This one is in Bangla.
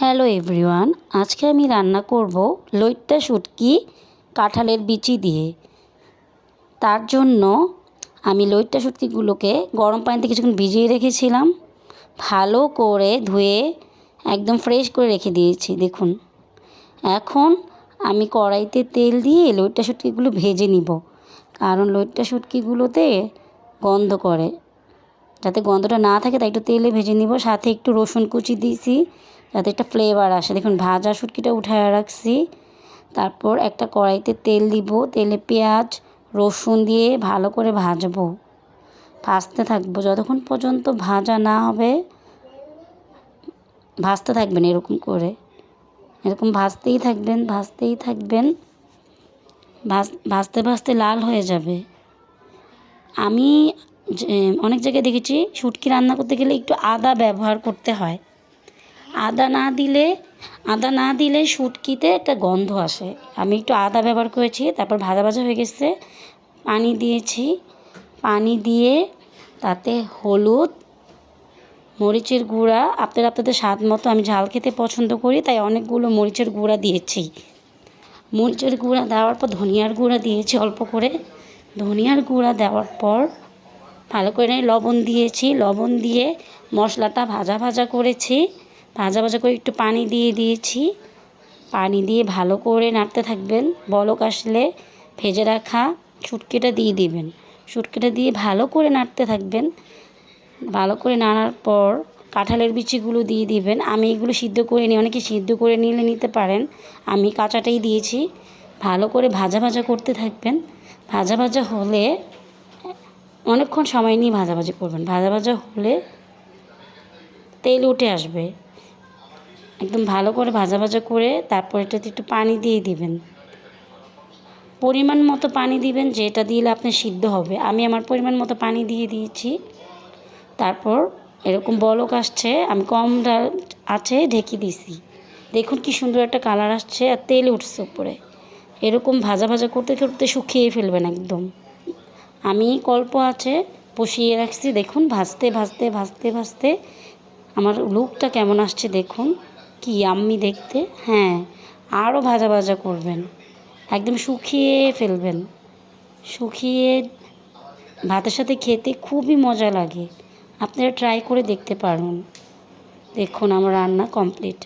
হ্যালো এভরিওয়ান, আজকে আমি রান্না করব লইট্টা শুটকি কাঁঠালের বিচি দিয়ে। তার জন্য আমি লইট্টা শুটকিগুলোকে গরম পানিতে কিছুক্ষণ ভিজিয়ে রেখেছিলাম। ভালো করে ধুয়ে একদম ফ্রেশ করে রেখে দিয়েছি, দেখুন। এখন আমি কড়াইতে তেল দিয়ে লইট্টা শুটকিগুলো ভেজে নিব, কারণ লইট্টা শুটকিগুলোতে গন্ধ করে। যাতে গন্ধটা না থাকে তাই একটু তেলে ভেজে নিব, সাথে একটু রসুন কুচি দিয়েছি যাতে একটা ফ্লেভার আসে। দেখুন, ভাজা শুটকিটা উঠায় রাখছি। তারপর একটা কড়াইতে তেল দিব। তেলে পেঁয়াজ, রসুন দিয়ে ভালো করে ভাজবো। ভাজতে থাকব। যতক্ষণ পর্যন্ত ভাজা না হবে, ভাজতে থাকবেন এরকম করে। এরকম ভাজতেই থাকবেন ভাজতেই থাকবেন। ভাজ, ভাজতে ভাজতে লাল হয়ে যাবে। আমি অনেক জায়গায় দেখেছি, শুটকি রান্না করতে গেলে একটু আদা ব্যবহার করতে হয়। আদা না দিলে, আদা না দিলে শুটকিতে একটা গন্ধ আসে। আমি একটু আদা ব্যবহার করেছি, তারপর ভাজা ভাজা হয়ে গেছে। পানি দিয়েছি। পানি দিয়ে তাতে হলুদ, মরিচের গুঁড়া। আপনারা আপনাদের স্বাদ মতো আমি ঝাল খেতে পছন্দ করি, তাই অনেকগুলো মরিচের গুঁড়া দিয়েছি। মরিচের গুঁড়া দেওয়ার পর ধনিয়ার গুঁড়া দিয়েছি অল্প করে। ধনিয়ার গুঁড়া দেওয়ার পর ভালো করে লবণ দিয়েছি। লবণ দিয়ে মশলাটা ভাজা ভাজা করেছি। ভাজা ভাজা করে একটু পানি দিয়ে দিয়েছি। পানি দিয়ে ভালো করে নাড়তে থাকবেন। বলক আসলে ভেজে রাখা শুটকিটা দিয়ে দিবেন। শুটকিটা দিয়ে ভালো করে নাড়তে থাকবেন। ভালো করে নাড়ার পর কাঁঠালের বিচিগুলো দিয়ে দিবেন। আমি এগুলো সিদ্ধ করে নিই। অনেকে সিদ্ধ করে নিলে নিতে পারেন। আমি কাঁচাটাই দিয়েছি। ভালো করে ভাজা ভাজা করতে থাকবেন। ভাজা ভাজা হলে অনেকক্ষণ সময় নিয়ে ভাজাভাজি করবেন। ভাজা ভাজা হলে তেল উঠে আসবে। একদম ভালো করে ভাজা ভাজা করে তারপর এটাতে একটু পানি দিয়ে দিবেন। পরিমাণ মতো পানি দিবেন যেটা দিলে আপনার সিদ্ধ হবে। আমি আমার পরিমাণ মতো পানি দিয়ে দিয়েছি। তারপর এরকম বলক আসছে, আমি কম আছে ঢেকে দিছি। দেখুন কি সুন্দর একটা কালার আসছে আর তেল উঠছে উপরে। এরকম ভাজা ভাজা করতে করতে শুকিয়ে ফেলবেন একদম। আমি কল্প আছে বসিয়ে রাখছি। দেখুন ভাজতে ভাজতে ভাজতে ভাজতে আমার লুকটা কেমন আসছে দেখুন। কি আম্মি দেখতে? হ্যাঁ আরও ভাজা ভাজা করবেন। একদম শুকিয়ে ফেলবেন। শুকিয়ে ভাতের সাথে খেতে খুবই মজা লাগে। আপনারা ট্রাই করে দেখতে পারুন। দেখুন আমার রান্না কমপ্লিট